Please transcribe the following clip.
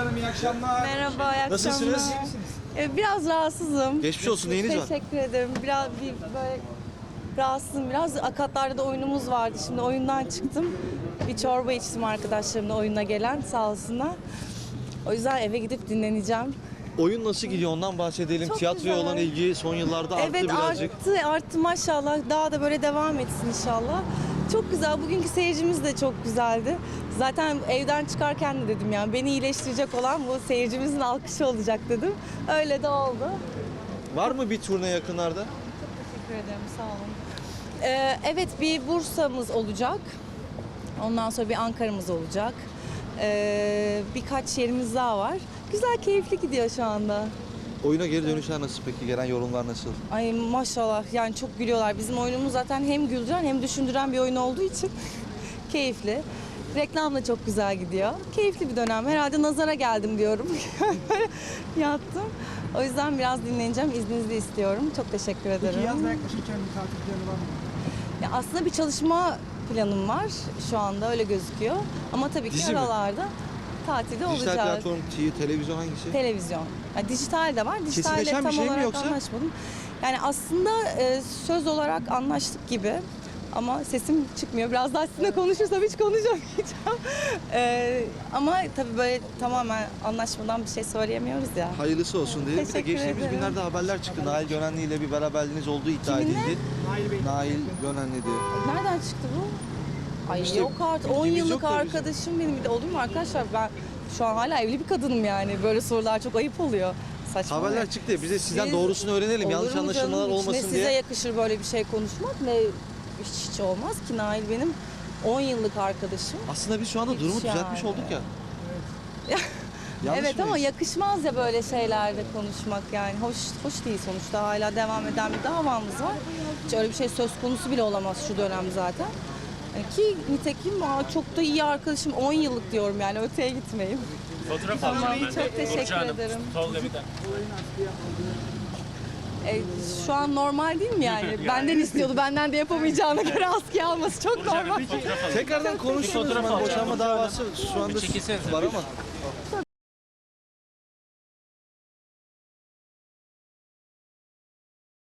Hanım iyi akşamlar. Merhaba, iyi akşamlar. Nasılsınız? Ee, Biraz rahatsızım. Geçmiş olsun, neyiniz var? Teşekkür ederim. Biraz bir böyle rahatsızım. Biraz akatlarda da oyunumuz vardı. Şimdi oyundan çıktım. Bir çorba içtim arkadaşlarımla oyuna gelen sağ olsunlar. O yüzden eve gidip dinleneceğim. Oyun nasıl gidiyor ondan bahsedelim. Çok Tiyatroya güzel. olan ilgi son yıllarda arttı evet birazcık. arttı, arttı maşallah. Daha da böyle devam etsin inşallah. Çok güzel. Bugünkü seyircimiz de çok güzeldi. Zaten evden çıkarken de dedim yani beni iyileştirecek olan bu seyircimizin alkışı olacak dedim. Öyle de oldu. Var mı bir turne yakınlarda? Teşekkür ederim, sağ olun. Ee, evet, bir Bursa'mız olacak. Ondan sonra bir Ankara'mız olacak. Ee, birkaç yerimiz daha var. Güzel, keyifli gidiyor şu anda. Oyuna geri dönüşler nasıl peki? Gelen yorumlar nasıl? Ay maşallah, yani çok gülüyorlar. Bizim oyunumuz zaten hem güldüren hem düşündüren bir oyun olduğu için keyifli. Reklam da çok güzel gidiyor. Keyifli bir dönem. Herhalde nazara geldim diyorum. Yattım. O yüzden biraz dinleneceğim. İzninizi istiyorum. Çok teşekkür ederim. Peki yazda yaklaşırken bir tatil planı var mı? Ya aslında bir çalışma planım var şu anda öyle gözüküyor. Ama tabii ki Dizi mi? aralarda tatilde Dijital olacağız. platform, TV, televizyon hangisi? Televizyon. Ya dijital de var. Kesinleşen tam bir şey mi olarak yoksa? anlaşmadım. Yani aslında e, söz olarak anlaştık gibi. Ama sesim çıkmıyor. Biraz daha sizinle konuşursam hiç konuşamayacağım. E, ama tabii böyle tamamen anlaşmadan bir şey söyleyemiyoruz ya. Hayırlısı olsun diye. Bir de Teşekkür geçtiğimiz ederim. günlerde haberler çıktı. Nail Gönenli ile bir beraberliğiniz olduğu iddia Kiminle? edildi. Nail Gönenli diye. Nereden çıktı bu? Ay İşte yok artık 10 bilgimiz yıllık yok da bizim. arkadaşım benim. Bir de olur mu arkadaşlar ben şu an hala evli bir kadınım yani. Böyle sorular çok ayıp oluyor. Saçma. Haberler çıktı ya. Biz de sizden Siz- doğrusunu öğrenelim. Olur Yanlış mu anlaşılmalar canım? Hiç olmasın size diye. yakışır böyle bir şey konuşmak ne hiç, hiç olmaz ki Nail benim 10 yıllık arkadaşım. Aslında biz şu anda Hiç durumu yani. düzeltmiş olduk ya. Yanlış evet ama mıyız? yakışmaz ya böyle şeylerde konuşmak yani. Hoş hoş değil sonuçta hala devam eden bir davamız var. Hiç öyle bir şey söz konusu bile olamaz şu dönem zaten. Ki nitekim çok da iyi arkadaşım 10 yıllık diyorum yani öteye gitmeyin. Fotoğraf Tamam, alacağım ben çok teşekkür Burcu Hanım, ederim. Tolga bir de. E, şu an normal değil mi yani? Benden istiyordu benden de yapamayacağına göre askıya alması çok normal. Tekrardan konuşuruz. fotoğraf alacağım. boşanma davası şu anda var ama.